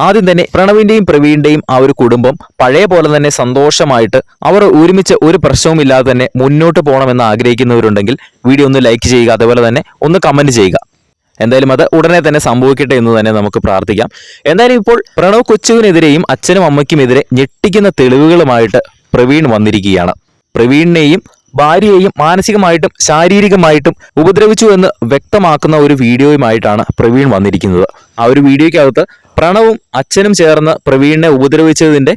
ആദ്യം തന്നെ പ്രണവിന്റെയും പ്രവീണിന്റെയും ആ ഒരു കുടുംബം പഴയ പോലെ തന്നെ സന്തോഷമായിട്ട് അവർ ഒരുമിച്ച് ഒരു പ്രശ്നവുമില്ലാതെ തന്നെ മുന്നോട്ട് പോകണമെന്ന് ആഗ്രഹിക്കുന്നവരുണ്ടെങ്കിൽ വീഡിയോ ഒന്ന് ലൈക്ക് ചെയ്യുക അതുപോലെ തന്നെ ഒന്ന് കമന്റ് ചെയ്യുക. എന്തായാലും അത് ഉടനെ തന്നെ സംഭവിക്കട്ടെ എന്ന് തന്നെ നമുക്ക് പ്രാർത്ഥിക്കാം. എന്തായാലും ഇപ്പോൾ പ്രണവ് കൊച്ചുവിനെതിരെയും അച്ഛനും അമ്മയ്ക്കുമെതിരെ ഞെട്ടിക്കുന്ന തെളിവുകളുമായിട്ട് പ്രവീൺ വന്നിരിക്കുകയാണ്. പ്രവീണിനെയും ഭാര്യയെയും മാനസികമായിട്ടും ശാരീരികമായിട്ടും ഉപദ്രവിച്ചു എന്ന് വ്യക്തമാക്കുന്ന ഒരു വീഡിയോയുമായിട്ടാണ് പ്രവീൺ വന്നിരിക്കുന്നത്. ആ ഒരു വീഡിയോയ്ക്കകത്ത് പ്രണവും അച്ഛനും ചേർന്ന് പ്രവീണിനെ ഉപദ്രവിച്ചതിന്റെ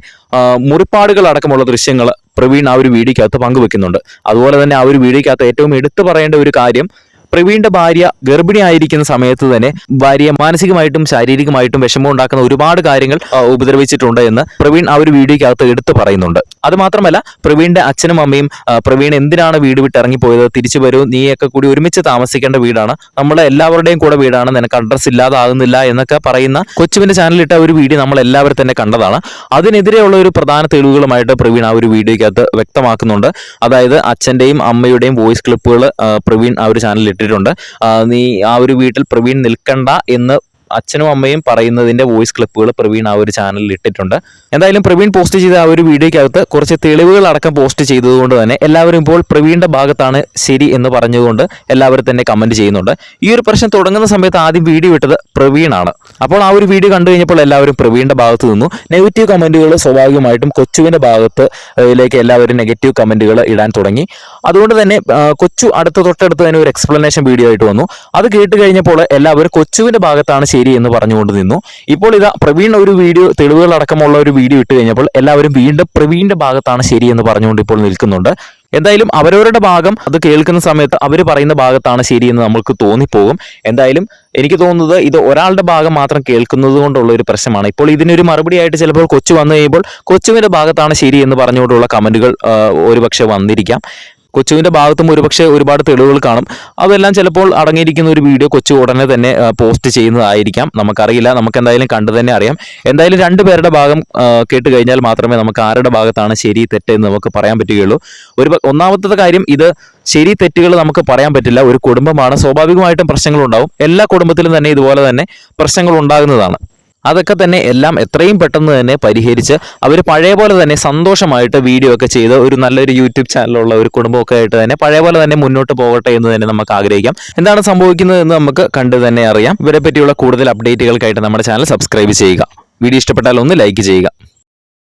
മുറിപ്പാടുകൾ അടക്കമുള്ള ദൃശ്യങ്ങൾ പ്രവീൺ ആ ഒരു വീഡിയോക്കകത്ത് പങ്കുവെക്കുന്നുണ്ട്. അതുപോലെ തന്നെ ആ ഒരു വീഡിയോക്കകത്ത് ഏറ്റവും എടുത്തു പറയേണ്ട ഒരു കാര്യം പ്രവീണിന്റെ ഭാര്യ ഗർഭിണിയായിരിക്കുന്ന സമയത്ത് തന്നെ ഭാര്യയെ മാനസികമായിട്ടും ശാരീരികമായിട്ടും വിഷമം ഉണ്ടാക്കുന്ന ഒരുപാട് കാര്യങ്ങൾ ഉപദ്രവിച്ചിട്ടുണ്ട് എന്ന് പ്രവീൺ ആ ഒരു വീഡിയോയ്ക്കകത്ത് എടുത്തു പറയുന്നുണ്ട്. അത് മാത്രമല്ല പ്രവീണിന്റെ അച്ഛനും അമ്മയും പ്രവീൺ എന്തിനാണ് വീട് വിട്ട് ഇറങ്ങിപ്പോയത്? തിരിച്ചു വരൂ നീയൊക്കെ കൂടി ഒരുമിച്ച് താമസിക്കേണ്ട വീടാണ്. നമ്മളെ എല്ലാവരുടെയും കൂടെ വീടാണ്. നിനക്ക് അഡ്രസ് ഇല്ലാതാകുന്നില്ല എന്നൊക്കെ പറയുന്ന കൊച്ചുവിന്റെ ചാനലിട്ട ഒരു വീഡിയോ നമ്മൾ എല്ലാവരും തന്നെ കണ്ടതാണ്. അതിനെതിരെയുള്ള ഒരു പ്രധാന തെളിവുകളുമായിട്ട് പ്രവീൺ ആ ഒരു വീഡിയോയ്ക്കകത്ത് വ്യക്തമാക്കുന്നുണ്ട്. അതായത് അച്ഛന്റെയും അമ്മയുടെയും വോയിസ് ക്ലിപ്പുകൾ പ്രവീൺ ആ ഒരു ചാനലിൽ ഇട്ടിട്ടുണ്ട് നീ ആ ഒരു വീട്ടിൽ പ്രവീൺ നിൽക്കണ്ട എന്ന് അച്ഛനും അമ്മയും പറയുന്നതിന്റെ വോയിസ് ക്ലിപ്പുകൾ പ്രവീൺ ആ ഒരു ചാനലിൽ ഇട്ടിട്ടുണ്ട്. എന്തായാലും പ്രവീൺ പോസ്റ്റ് ചെയ്ത ആ ഒരു വീഡിയോയ്ക്കകത്ത് കുറച്ച് തെളിവുകൾ അടക്കം പോസ്റ്റ് ചെയ്തതുകൊണ്ട് തന്നെ എല്ലാവരും ഇപ്പോൾ പ്രവീണിന്റെ ഭാഗത്താണ് ശരി എന്ന് പറഞ്ഞുകൊണ്ട് എല്ലാവരും തന്നെ കമന്റ് ചെയ്യുന്നുണ്ട്. ഈ ഒരു പ്രശ്നം തുടങ്ങുന്ന സമയത്ത് ആദ്യം വീഡിയോ ഇട്ടത് പ്രവീണാണ്. അപ്പോൾ ആ ഒരു വീഡിയോ കണ്ടു കഴിഞ്ഞപ്പോൾ എല്ലാവരും പ്രവീണിന്റെ ഭാഗത്ത് നിന്നു. നെഗറ്റീവ് കമന്റുകൾ സ്വാഭാവികമായിട്ടും കൊച്ചുവിന്റെ ഭാഗത്ത് ലേക്ക് എല്ലാവരും നെഗറ്റീവ് കമന്റുകൾ ഇടാൻ തുടങ്ങി. അതുകൊണ്ട് തന്നെ കൊച്ചു അടുത്ത തൊട്ടടുത്ത് തന്നെ ഒരു എക്സ്പ്ലനേഷൻ വീഡിയോ ആയിട്ട് വന്നു. അത് കേട്ട് കഴിഞ്ഞപ്പോൾ എല്ലാവരും കൊച്ചുവിന്റെ ഭാഗത്താണ് ശരി എന്ന് പറഞ്ഞുകൊണ്ട് നിന്നു. ഇപ്പോൾ ഇതാ പ്രവീൺ ഒരു വീഡിയോ തെളിവുകൾ അടക്കമുള്ള ഒരു വീഡിയോ ഇട്ട് കഴിഞ്ഞപ്പോൾ എല്ലാവരും വീണ്ടും പ്രവീണിന്റെ ഭാഗത്താണ് ശരി എന്ന് പറഞ്ഞുകൊണ്ട് ഇപ്പോൾ നിൽക്കുന്നുണ്ട്. എന്തായാലും അവരവരുടെ ഭാഗം അത് കേൾക്കുന്ന സമയത്ത് അവർ പറയുന്ന ഭാഗത്താണ് ശരിയെന്ന് നമുക്ക് തോന്നിപ്പോകും. എന്തായാലും എനിക്ക് തോന്നുന്നത് ഇത് ഒരാളുടെ ഭാഗം മാത്രം കേൾക്കുന്നത് കൊണ്ടുള്ള ഒരു പ്രശ്നമാണ്. ഇപ്പോൾ ഇതിനൊരു മറുപടി ആയിട്ട് ചിലപ്പോൾ കൊച്ചു വന്നു കഴിയുമ്പോൾ കൊച്ചുവിന്റെ ഭാഗത്താണ് ശരി എന്ന് പറഞ്ഞുകൊണ്ടുള്ള കമന്റുകൾ ഒരുപക്ഷെ വന്നിരിക്കാം. കൊച്ചുവിന്റെ ഭാഗത്തും ഒരുപക്ഷെ ഒരുപാട് തെളിവുകൾ കാണും. അതെല്ലാം ചിലപ്പോൾ അടങ്ങിയിരിക്കുന്ന ഒരു വീഡിയോ കൊച്ചു ഉടനെ തന്നെ പോസ്റ്റ് ചെയ്യുന്നതായിരിക്കാം. നമുക്കറിയില്ല നമുക്ക് എന്തായാലും കണ്ടു തന്നെ അറിയാം. എന്തായാലും രണ്ടുപേരുടെ ഭാഗം കേട്ട് കഴിഞ്ഞാൽ മാത്രമേ നമുക്ക് ആരുടെ ഭാഗത്താണ് ശരി തെറ്റെന്ന് നമുക്ക് പറയാൻ പറ്റുകയുള്ളൂ. ഒരു ഒന്നാമത്തെ കാര്യം ഇത് ശരി തെറ്റുകൾ നമുക്ക് പറയാൻ പറ്റില്ല. ഒരു കുടുംബമാണ് സ്വാഭാവികമായിട്ടും പ്രശ്നങ്ങളുണ്ടാവും. എല്ലാ കുടുംബത്തിലും തന്നെ ഇതുപോലെ തന്നെ പ്രശ്നങ്ങൾ ഉണ്ടാകുന്നതാണ്. അതൊക്കെ തന്നെ എല്ലാം എത്രയും പെട്ടെന്ന് തന്നെ പരിഹരിച്ച് അവർ പഴയ പോലെ തന്നെ സന്തോഷമായിട്ട് വീഡിയോ ഒക്കെ ചെയ്ത് ഒരു നല്ലൊരു യൂട്യൂബ് ചാനലുള്ള ഒരു കുടുംബമൊക്കെ ആയിട്ട് തന്നെ പഴയ പോലെ തന്നെ മുന്നോട്ട് പോകട്ടെ എന്ന് തന്നെ നമുക്ക് ആഗ്രഹിക്കാം. എന്താണ് സംഭവിക്കുന്നത് എന്ന് നമുക്ക് കണ്ടു തന്നെ അറിയാം. ഇവരെ പറ്റിയുള്ള കൂടുതൽ അപ്ഡേറ്റുകൾക്കായിട്ട് നമ്മുടെ ചാനൽ സബ്സ്ക്രൈബ് ചെയ്യുക. വീഡിയോ ഇഷ്ടപ്പെട്ടാൽ ഒന്ന് ലൈക്ക് ചെയ്യുക.